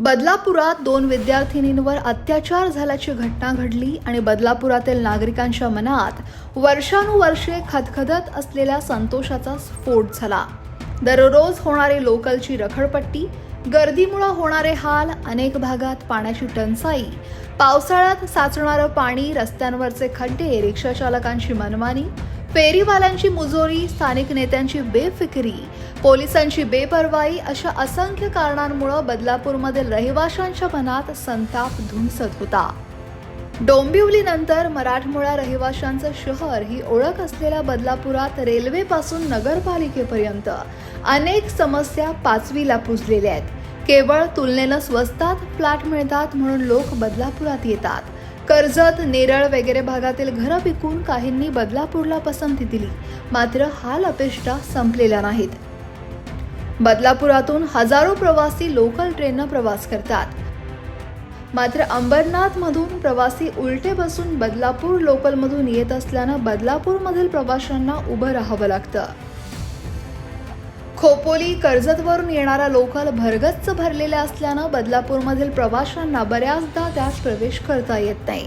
बदलापुरात दोन विद्यार्थिनींवर अत्याचार झाल्याची घटना घडली आणि बदलापुरातील नागरिकांच्या मनात वर्षानुवर्षे खदखदत असलेल्या संतोषाचा स्फोट झाला. दररोज होणारी लोकलची रखडपट्टी गर्दीमुळे होणारे हाल अनेक भागात पाण्याची टंचाई पावसाळ्यात साचणारं पाणी रस्त्यांवरचे खड्डे रिक्षा चालकांची मनमानी फेरीवाल्यांची मुजोरी स्थानिक नेत्यांची बेफिकिरी पोलिसांची बेपर्वाई अशा असंख्य कारणांमुळे बदलापूरमधील रहिवाशांच्या मनात संताप धुमसत होता. डोंबिवलीनंतर मराठमोळ्या रहिवाशांचं शहर ही ओळख असलेल्या बदलापुरात रेल्वेपासून नगरपालिकेपर्यंत अनेक समस्या पाचवीला पुजलेल्या आहेत. केवळ तुलनेनं स्वस्तात फ्लॅट मिळतात म्हणून लोक बदलापुरात येतात. कर्जत नेरळ वगैरे भागातील घरं विकून काहींनी बदलापूरला पसंती दिली. मात्र हाल अपेष्टा संपलेल्या नाहीत. बदलापुरातून हजारो प्रवासी लोकल ट्रेननं प्रवास करतात. मात्र अंबरनाथमधून प्रवासी उलटे बसून बदलापूर लोकलमधून येत असल्यानं बदलापूरमधील प्रवाशांना उभं राहावं लागतं. खोपोली कर्जतवरून येणारा लोकल भरगच्च भरलेल्या असल्यानं बदलापूरमधील प्रवाशांना बऱ्याचदा त्यात प्रवेश करता येत नाही.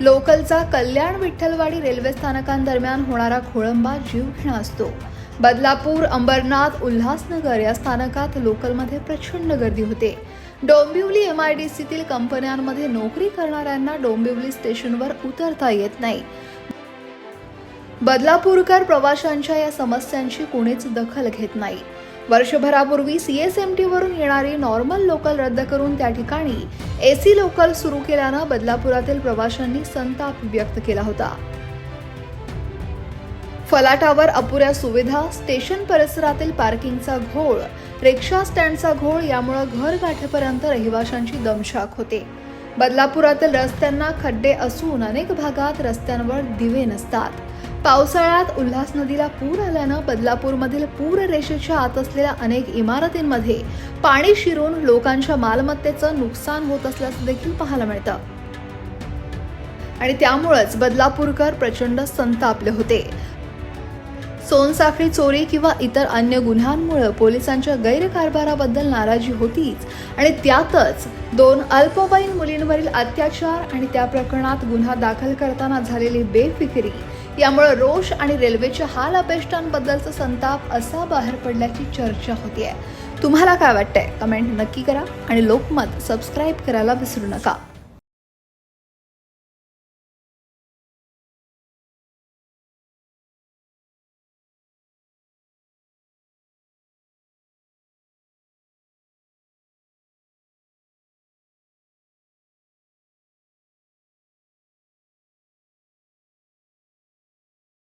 लोकलचा कल्याण विठ्ठलवाडी रेल्वे स्थानकांदरम्यान होणारा खोळंबा जीवघेणा असतो. बदलापूर अंबरनाथ उल्हासनगर या स्थानकात लोकलमध्ये प्रचंड गर्दी होते. डोंबिवली एम आय डी सीतील कंपन्यांमध्ये नोकरी करणाऱ्यांना डोंबिवली स्टेशनवर उतरता येत नाही. बदलापूरकर प्रवाशांच्या या समस्यांची कोणीच दखल घेत नाही. वर्षभरापूर्वी सी एस एम टीवरून येणारी नॉर्मल लोकल रद्द करून त्या ठिकाणी ए सी लोकल सुरू केल्यानं बदलापुरातील प्रवाशांनी संताप व्यक्त केला होता. फलाटावर अपुऱ्या सुविधा स्टेशन परिसरातील पार्किंगचा घोळ रिक्षा स्टँडचा घोळ यामुळे घर गाठेपर्यंत रहिवाशांची दमशाक होते. बदलापुरातील रस्त्यांना खड्डे असून अनेक भागात रस्त्यांवर दिवे नसतात. पावसाळ्यात उल्हास नदीला पूर आल्यानं बदलापूरमधील पूर रेषेच्या आत असलेल्या अनेक इमारतींमध्ये पाणी शिरून लोकांच्या मालमत्तेचं नुकसान होत असल्याचं देखील पाहायला मिळतं. आणि त्यामुळेच बदलापूरकर प्रचंड संतापले होते. सोनसाखळी चोरी किंवा इतर अन्य गुन्ह्यांमुळे पोलिसांच्या गैरकारभाराबद्दल नाराजी होतीच आणि त्यातच दोन अल्पवयीन मुलींवरील अत्याचार आणि त्या प्रकरणात गुन्हा दाखल करताना झालेली बेफिकिरी यामुळे रोष आणि रेल्वेच्या हाल अपेष्टांबद्दलचा संताप असा बाहेर पडल्याची चर्चा होतीये. तुम्हाला काय वाटतंय? कमेंट नक्की करा आणि लोकमत सबस्क्राईब करायला विसरू नका.